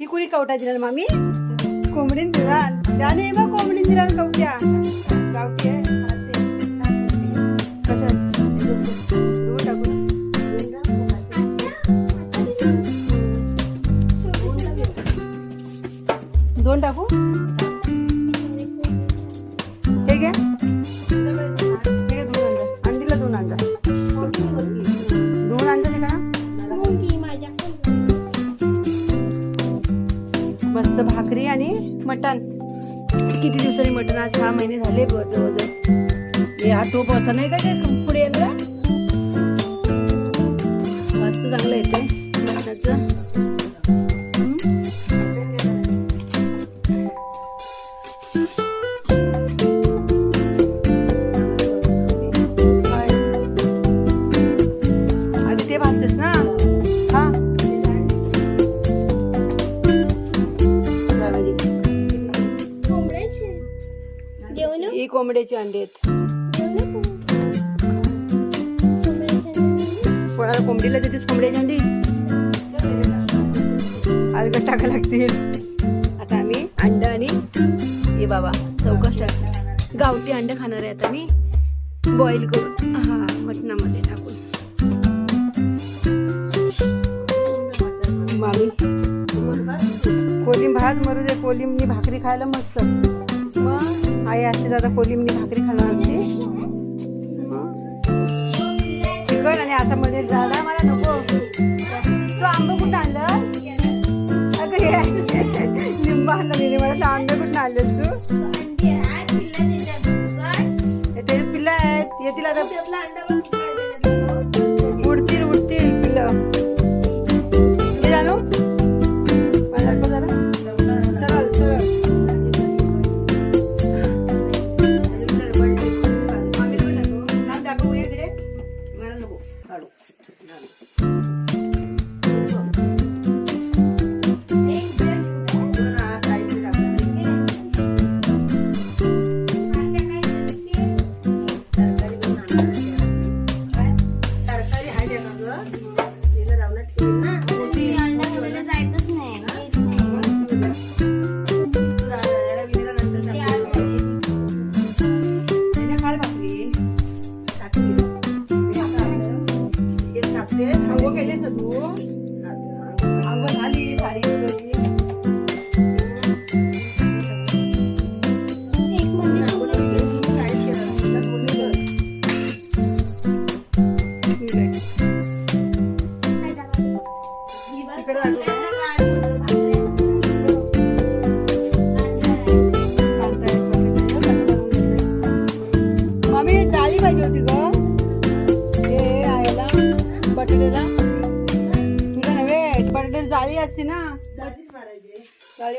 ही कुणी कवटा दिला मामी? कोंबडीन दिला त्याने बा कोंबडीन दिला कवट्या. गावठी टाकू? दोन टाकू? मटण. किती दिवसांनी मटण? आज सहा महिने झाले ब- हे हा टोप असा नाही का ते पुढे येणार? मस्त चांगलं येते मटणाचं. आधी ते भाजतेस ना? ही कोंबड्याची अंडी आहेत. कोणाला कोंबडीला देतेस कोंबड्याची अंडी? अलगट टाका लागतील. आता आम्ही अंड आणि हे बाबा चौकस टाक गावठी अंड खाणार आहे आता मी. बॉईल करून. हा मटणामध्ये टाकून. मामी. कोलिम भात मरू दे. कोलिमनी भाकरी खायला मस्त. मग? आई असते दादा आता कोलिमनी भाकरी खाणार असते. मग आणि आता मध्ये झाला मला नको. तू आंबा कुठं आणलं? अगं हे आणलं नाही मला तर आंबे कुठं आणलं तू? ते पिल्लं आहेत. येतील आता. उडतील उडतील पिल्लं मला नको एक टाकते. अंघोळ केलीस ना तू? अंघोळ झाली, साडी घातली. साडी पडलेली जाळी असते ना. जाळी मारायची. ना.